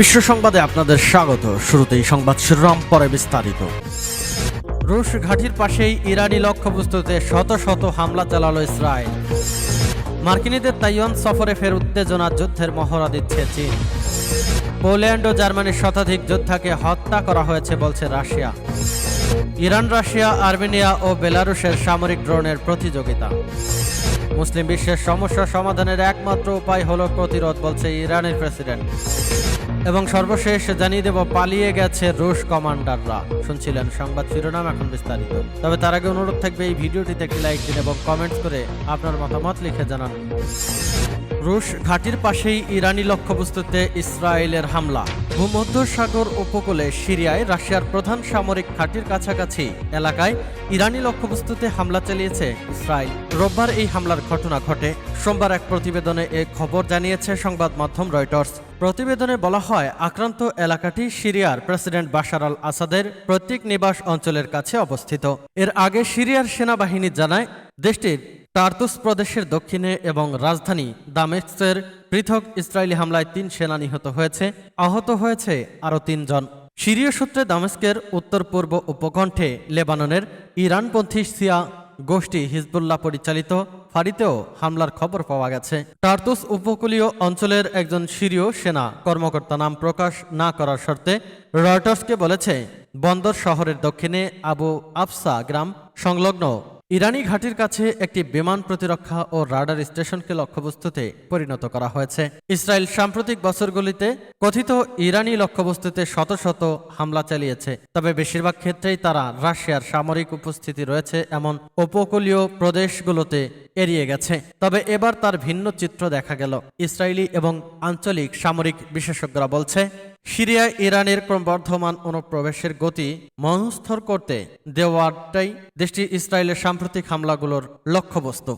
বিশ্ব সংবাদে আপনাদের স্বাগত। শুরুতেই সংবাদ শিরোনাম, পরে বিস্তারিত। রুশ ঘাঁটির পাশেই ইরানি লক্ষ্যবস্তুতে শত শত হামলা চালালো ইসরায়েল। মার্কিনীদের তাইওয়ান সফরে ফের উত্তেজনা, যুদ্ধের মহড়া দিচ্ছে চীন। পোল্যান্ড ও জার্মানির শতাধিক যোদ্ধাকে হত্যা করা হয়েছে বলছে রাশিয়া। ইরান, রাশিয়া, আর্মেনিয়া ও বেলারুশের সামরিক ড্রোনের প্রতিযোগিতা। মুসলিম বিশ্বের সমস্যা সমাধানের একমাত্র উপায় হলো প্রতিরোধ, বলছে ইরানের প্রেসিডেন্ট। এবং সর্বশেষ জানিয়ে দেব, পালিয়ে গেছে রুশ কমান্ডাররা। শুনছিলেন সংবাদ শিরোনাম এখন বিস্তারিত। তবে তার আগে অনুরোধ থাকবে, এই ভিডিওটিতে একটি লাইক দিন এবং কমেন্টস করে আপনার মতামত লিখে জানান। রুশ ঘাটির পাশেই ইরানি লক্ষ্যবস্তুতে ইসরায়েলের হামলা। ভূমধ্যসাগর উপকূলে সিরিয়ায় রাশিয়ার প্রধান সামরিক ঘাটির কাছাকাছি এলাকায় ইরানি লক্ষ্যবস্তুতে হামলা চালিয়েছে ইসরায়েল। রোববার এই হামলার ঘটনা ঘটে। সোমবার এক প্রতিবেদনে এ খবর জানিয়েছে সংবাদ মাধ্যম রয়টার্স। প্রতিবেদনে বলা হয়, আক্রান্ত এলাকাটি সিরিয়ার প্রেসিডেন্ট বাশার আল আসাদের প্রত্যেক নিবাস অঞ্চলের কাছে অবস্থিত। এর আগে সিরিয়ার সেনাবাহিনী জানায়, দেশটির টার্তুস প্রদেশের দক্ষিণে এবং রাজধানী দামেস্কের পৃথক ইসরায়েলি হামলায় তিন সেনা নিহত হয়েছে, আহত হয়েছে আরও তিনজন। সিরীয় সূত্রে দামেস্কের উত্তর পূর্ব উপকণ্ঠে লেবাননের ইরানপন্থী সিয়া গোষ্ঠী হিজবুল্লাহ পরিচালিত ফাঁড়িতেও হামলার খবর পাওয়া গেছে। টার্তুস উপকূলীয় অঞ্চলের একজন সিরীয় সেনা কর্মকর্তা নাম প্রকাশ না করার শর্তে রয়টার্সকে বলেছে, বন্দর শহরের দক্ষিণে আবু আফসা গ্রাম সংলগ্ন ইরানি ঘাটির কাছে একটি বিমান প্রতিরক্ষা ও রাডার স্টেশনকে লক্ষ্যবস্তুতে পরিণত করা হয়েছে। ইসরায়েল সাম্প্রতিক বছরগুলিতে কথিত ইরানি লক্ষ্যবস্তুতে শত শত হামলা চালিয়েছে। তবে বেশিরভাগ ক্ষেত্রেই তারা রাশিয়ার সামরিক উপস্থিতি রয়েছে এমন উপকূলীয় প্রদেশগুলোতে এড়িয়ে গেছে। তবে এবার তার ভিন্ন চিত্র দেখা গেল। ইসরায়েলি এবং আঞ্চলিক সামরিক বিশেষজ্ঞরা বলছে সিরিয়ায় ইরানের ক্রমবর্ধমান অনুপ্রবেশের গতি মনস্থর করতে দেওয়ারটাই দেশটি ইসরায়েলের সাম্প্রতিক হামলাগুলোর লক্ষ্যবস্তু।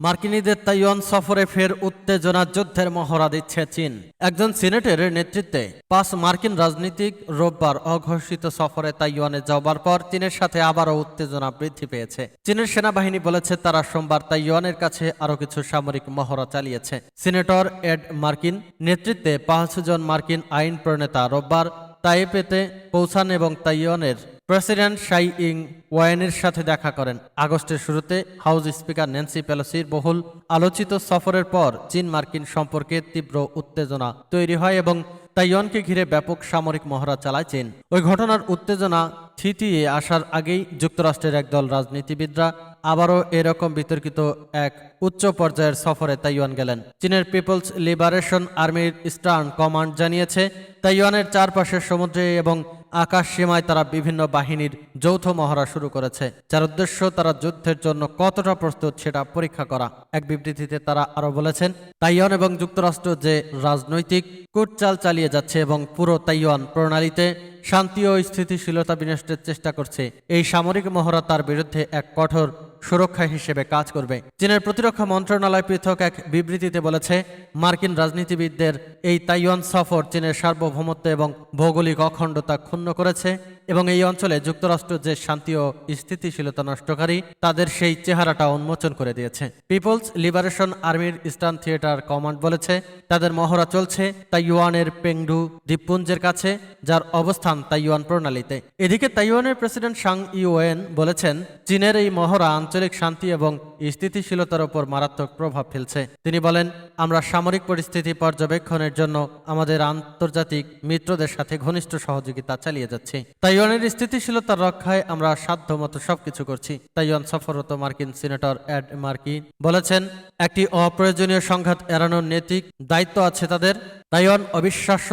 মার্কিনীদের তাইওয়ান সফরে ফের উত্তেজনা যুদ্ধের মহড়া দিচ্ছে চীন। একজন সিনেটের নেতৃত্বে পাঁচ মার্কিন রাজনীতিক রোববার অঘোষিত সফরে তাইওয়ানে যাওয়ার পর চীনের সাথে আবারও উত্তেজনা বৃদ্ধি পেয়েছে। চীনের সেনাবাহিনী বলেছে, তারা সোমবার তাইওয়ানের কাছে আরও কিছু সামরিক মহড়া চালিয়েছে। সিনেটর এড মার্কিন নেতৃত্বে পাঁচ জন মার্কিন আইন প্রণেতা রোববার তাইপেতে পৌঁছান এবং তাইওয়ানের প্রেসিডেন্ট শাই ইং ওয়ানের সাথে দেখা করেন। আগস্টের শুরুতে হাউস স্পিকার ন্যান্সি পেলোসির বহুল আলোচিত সফরের পর চীন মার্কিন সম্পর্কে তীব্র উত্তেজনা তৈরি হয় এবং তাইওয়ানকে ঘিরে ব্যাপক সামরিক মহড়া চালায় চীন। ওই ঘটনার উত্তেজনা থিতিয়ে আসার আগেই যুক্তরাষ্ট্রের একদল রাজনীতিবিদরা আবারও এরকম বিতর্কিত এক উচ্চ পর্যায়ের সফরে তাইওয়ান গেলেন। চীনের পিপলস লিবারেশন আর্মির ইস্টার্ন কমান্ড জানিয়েছে, তাইওয়ানের চারপাশের সমুদ্রে এবং আকাশ সীমায় তারা বিভিন্ন বাহিনীর যৌথ মহড়া শুরু করেছে, যার উদ্দেশ্য তারা যুদ্ধের জন্য কতটা প্রস্তুত সেটা পরীক্ষা করা। এক বিবৃতিতে তারা আরও বলেছেন, তাইওয়ান এবং যুক্তরাষ্ট্র যে রাজনৈতিক কুটচাল চালিয়ে যাচ্ছে এবং পুরো তাইওয়ান প্রণালীতে শান্তি ও স্থিতিশীলতা বিনষ্টের চেষ্টা করছে, এই সামরিক মহড়া তার বিরুদ্ধে এক কঠোর সুরক্ষা হিসেবে কাজ করবে। চীনের প্রতিরক্ষা মন্ত্রণালয় পৃথক এক বিবৃতিতে বলেছে, মার্কিন রাজনীতিবিদদের এই তাইওয়ান সফর চীনের সার্বভৌমত্ব এবং ভৌগোলিক অখণ্ডতা ক্ষুণ্ণ করেছে। এবং এই অঞ্চলে যুক্তরাষ্ট্র যে শান্তি ও স্থিতিশীলতা নষ্টকারী, তাদের সেই চেহারাটা উন্মোচন করে দিয়েছে। পিপলস লিবারেশন আর্মির ইস্টার্ন থিয়েটার কমান্ড বলেছে, তাদের মহড়া চলছে তাইওয়ানের পেংডু দ্বীপপুঞ্জের কাছে, যার অবস্থান তাইওয়ান প্রণালীতে। এদিকে তাইওয়ানের প্রেসিডেন্ট সাং ইউএন বলেছেন, চীনের এই মহড়া আঞ্চলিক শান্তি এবং স্থিতিশীলতার উপর মারাত্মক প্রভাব ফেলছে। তিনি বলেন, আমরা সামরিক পরিস্থিতি পর্যবেক্ষণের জন্য আমাদের আন্তর্জাতিক মিত্রদের সাথে ঘনিষ্ঠ সহযোগিতা চালিয়ে যাচ্ছি। তাইওয়ানের স্থিতিশীলতা রক্ষায় আমরা সাধ্যমতো সবকিছু করছি। তাইওয়ান সফররত মার্কিন সিনেটর এড মার্কিন বলেছেন, একটি অপ্রয়োজনীয় সংঘাত এড়ানোর নৈতিক দায়িত্ব আছে তাদের। তাইওয়ান অবিশ্বাস্য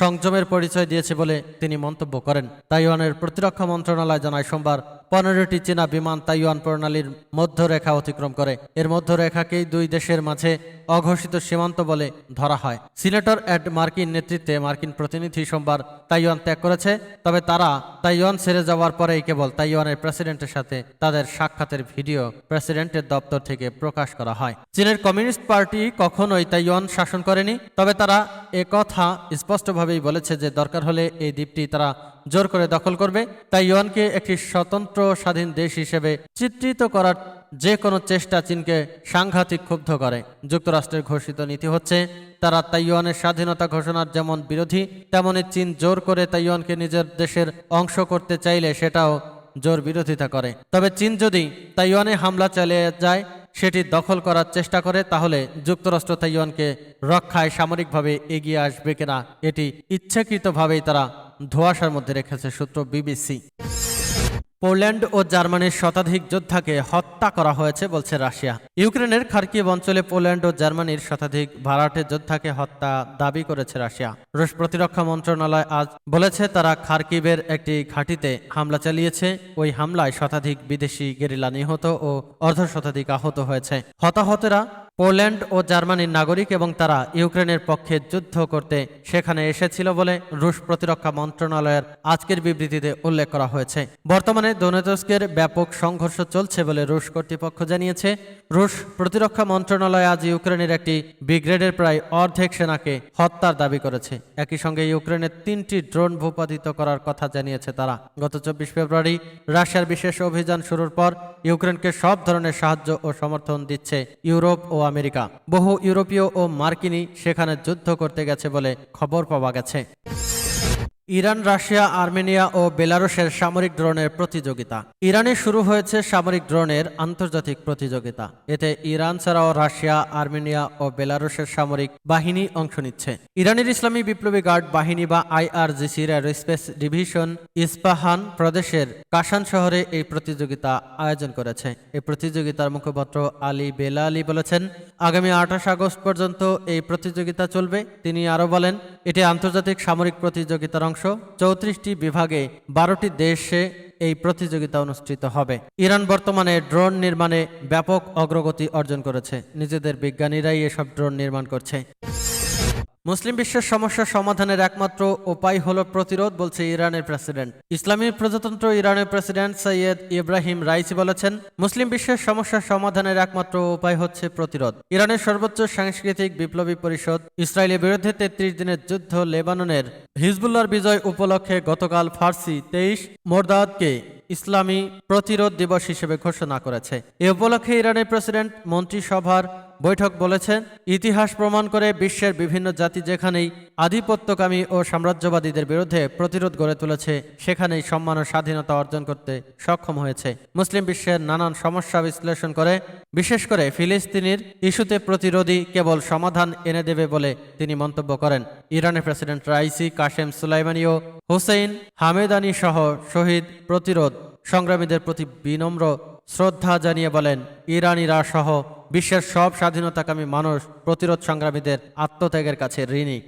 সংযমের পরিচয় দিয়েছে বলে তিনি মন্তব্য করেন। তাইওয়ানের প্রতিরক্ষা মন্ত্রণালয় জানায় সোমবার পনেরোটি চীনা বিমান তাইওয়ান প্রণালীর মধ্যরেখা অতিক্রম করে। এর মধ্যরেখাকেই দুই দেশের মাঝে অঘোষিত সীমান্ত বলে ধরা হয়। সিনেটর এড মার্কিন নেতৃত্বে মার্কিন প্রতিনিধি সোমবার তাইওয়ান ত্যাগ করেছে, তবে তারা তাইওয়ান ছেড়ে যাওয়ার পরেই কেবল তাইওয়ানের প্রেসিডেন্টের সাথে তাদের সাক্ষাতের ভিডিও প্রেসিডেন্টের দপ্তর থেকে প্রকাশ করা হয়। চীনের কমিউনিস্ট পার্টি কখনোই তাইওয়ান শাসন করেনি, তবে তারা একথা স্পষ্টভাবেই বলেছে যে দরকার হলে এই দ্বীপটি তারা জোর করে দখল করবে তাইওয়ানকে একটি স্বতন্ত্র স্বাধীন দেশ হিসেবে চিত্রিত করার যে কোনো চেষ্টা চীনকে সাংঘাতিক ক্ষুব্ধ করে। যুক্তরাষ্ট্রের ঘোষিত নীতি হচ্ছে, তারা তাইওয়ানের স্বাধীনতা ঘোষণার যেমন বিরোধী, তেমনি চীন জোর করে তাইওয়ানকে নিজের দেশের অংশ করতে চাইলে সেটাও জোর বিরোধিতা করে। তবে চীন যদি তাইওয়ানে হামলা চালিয়ে যায় সেটি দখল করার চেষ্টা করে, তাহলে যুক্তরাষ্ট্র তাইওয়ানকে রক্ষায় সামরিকভাবে এগিয়ে আসবে কিনা, এটি ইচ্ছাকৃতভাবেই তারা ধোয়াশার মধ্যে রেখেছে, সূত্র বিবিসি। পোল্যান্ড ও জার্মানির শতাধিক যোদ্ধাকে হত্যা করা হয়েছে, বলছে রাশিয়া। ইউক্রেনের খার্কিভ অঞ্চলে পোল্যান্ড ও জার্মানির শতাধিক ভাড়াটে যোদ্ধাকে হত্যা দাবি করেছে রাশিয়া। রুশ প্রতিরক্ষা মন্ত্রণালয় আজ বলেছে, তারা খার্কিভের একটি ঘাঁটিতে হামলা চালিয়েছে। ওই হামলায় শতাধিক বিদেশি গেরিলা নিহত ও অর্ধ শতাধিক আহত হয়েছে। হতাহতেরা পোল্যান্ড ও জার্মানির নাগরিক এবং তারা ইউক্রেনের পক্ষে যুদ্ধ করতে সেখানে এসেছিল বলে রুশ প্রতিরক্ষা মন্ত্রণালয়ের আজকের বিবৃতিতে উল্লেখ করা হয়েছে। বর্তমানে দোনেতস্কের ব্যাপক সংঘর্ষ চলছে বলে রুশ কর্তৃপক্ষ জানিয়েছে। রুশ প্রতিরক্ষা মন্ত্রণালয় আজ ইউক্রেনের একটি ব্রিগেডের প্রায় অর্ধেক সেনাকে হত্যার দাবি করেছে। একই সঙ্গে ইউক্রেনের তিনটি ড্রোন ভূপাতিত করার কথা জানিয়েছে তারা। গত চব্বিশ ফেব্রুয়ারি রাশিয়ার বিশেষ অভিযান শুরুর পর ইউক্রেনকে সব ধরনের সাহায্য ও সমর্থন দিচ্ছে ইউরোপ ও আমেরিকা। বহু ইউরোপীয় ও মার্কিনী সেখানে যুদ্ধ করতে গেছে বলে খবর পাওয়া গেছে। ইরান, রাশিয়া, আর্মেনিয়া ও বেলারুশের সামরিক ড্রোনের প্রতিযোগিতা। ইরানে শুরু হয়েছে সামরিক ড্রোনের আন্তর্জাতিক প্রতিযোগিতা। এতে ইরান ছাড়াও রাশিয়া, আর্মেনিয়া ও বেলারুশের সামরিক বাহিনী অংশ নিচ্ছে। ইরানের ইসলামী বিপ্লবী গার্ড বাহিনী বা আইআরজিসির এরোস্পেস ডিভিশন ইস্পাহান প্রদেশের কাশান শহরে এই প্রতিযোগিতা আয়োজন করেছে। এই প্রতিযোগিতার মুখপাত্র আলী বেলা আলী বলেছেন, আগামী আঠাশ আগস্ট পর্যন্ত এই প্রতিযোগিতা চলবে। তিনি আরও বলেন এটি আন্তর্জাতিক সামরিক প্রতিযোগিতার অংশ। চৌত্রিশটি বিভাগে বারোটি দেশে এই প্রতিযোগিতা অনুষ্ঠিত হবে। ইরান বর্তমানে ড্রোন নির্মাণে ব্যাপক অগ্রগতি অর্জন করেছে। নিজেদের বিজ্ঞানীরাই এসব ড্রোন নির্মাণ করছে। মুসলিম বিশ্বের সমস্যা সমাধানের একমাত্র উপায় হল প্রতিরোধ, বলছে ইরানের প্রেসিডেন্ট। ইসলামী প্রজাতন্ত্র ইরানের প্রেসিডেন্ট সৈয়দ ইব্রাহিম রাইসি বলেছেন, মুসলিম বিশ্বের সমস্যা সমাধানের একমাত্র উপায় হচ্ছে প্রতিরোধ। ইরানের সর্বোচ্চ সাংস্কৃতিক বিপ্লবী পরিষদ ইসরায়েলের বিরুদ্ধে তেত্রিশ দিনের যুদ্ধ লেবাননের হিজবুল্লার বিজয় উপলক্ষে গতকাল ফার্সি তেইশ মোরদাদকে ইসলামী প্রতিরোধ দিবস হিসেবে ঘোষণা করেছে। এ উপলক্ষে ইরানের প্রেসিডেন্ট মন্ত্রিসভার বৈঠক বলেছেন, ইতিহাস প্রমাণ করে বিশ্বের বিভিন্ন জাতি যেখানেই আধিপত্যকামী ও সাম্রাজ্যবাদীদের বিরুদ্ধে প্রতিরোধ গড়ে তুলেছে, সেখানেই সম্মান ও স্বাধীনতা অর্জন করতে সক্ষম হয়েছে। মুসলিম বিশ্বের নানান সমস্যা বিশ্লেষণ করে, বিশেষ করে ফিলিস্তিনির ইস্যুতে প্রতিরোধী কেবল সমাধান এনে দেবে বলে তিনি মন্তব্য করেন। ইরানের প্রেসিডেন্ট রাইসি কাশেম সুলাইমানি ও হুসেইন হামেদানি সহ শহীদ প্রতিরোধ সংগ্রামীদের প্রতি বিনম্র শ্রদ্ধা জানিয়ে বলেন ইরানিরা সহ বিশ্বের সব স্বাধীনতাকামী মানুষ প্রতিরোধ সংগ্রামীদের আত্মত্যাগের কাছে ঋণী।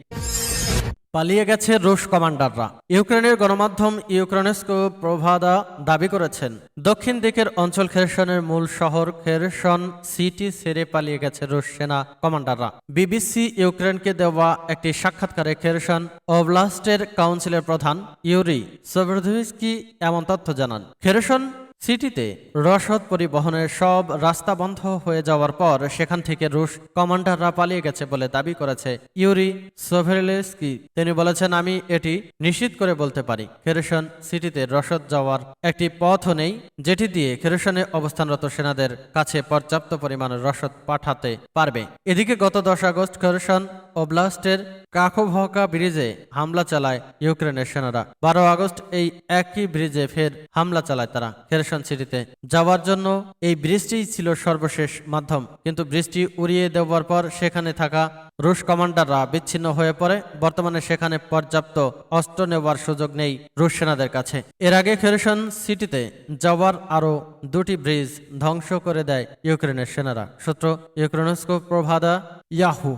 পালিয়ে গেছে রুশ কমান্ডাররা। ইউক্রেনের গণমাধ্যম ইউক্রেনস্কো প্রভাদা দাবি করেছেন, দক্ষিণ দিকের অঞ্চল খেরসনের মূল শহর খেরসন সিটি ছেড়ে পালিয়ে গেছে রুশ সেনা কমান্ডাররা। বিবিসি ইউক্রেনকে দেওয়া একটি সাক্ষাৎকারে খেরসন ওভলাস্টের কাউন্সিলের প্রধান ইউরি সোভরধুইস্কি এমন তথ্য জানান। খেরসন সিটিতে রসদ পরিবহনের সব রাস্তা বন্ধ হয়ে যাওয়ার পর সেখান থেকে রুশ কমান্ডাররা পালিয়ে গেছে বলে দাবি করেছে ইউরি সোভেরলেস্কি। তিনি বলেছেন, আমি এটি নিশ্চিত করে বলতে পারি, খেরসন সিটিতে রসদ যাওয়ার একটি পথও নেই, যেটি দিয়ে খেরসনে অবস্থানরত সেনাদের কাছে পর্যাপ্ত পরিমাণের রসদ পাঠাতে পারবে। এদিকে গত দশ আগস্ট খেরসন ওব্লাস্টের কাকোভকা ব্রিজে হামলা চালায় ইউক্রেনের সেনারা। বারো আগস্ট এই একই ব্রিজে ফের হামলা চালায় তারা খেরসন সিটিতে। যাওয়ার জন্য এই ব্রিজটিই ছিল সর্বশেষ মাধ্যম, কিন্তু ব্রিজটি উড়িয়ে দেওয়ার পর সেখানে থাকা রুশ কমান্ডাররা বিচ্ছিন্ন হয়ে পড়ে। বর্তমানে সেখানে পর্যাপ্ত অস্ত্র নেওয়ার সুযোগ নেই রুশ সেনাদের কাছে। এর আগে খেরসন সিটিতে যাওয়ার আরও দুটি ব্রিজ ধ্বংস করে দেয় ইউক্রেনের সেনারা। সূত্র ইউক্রেনস্কো প্রভাদা ইয়াহু।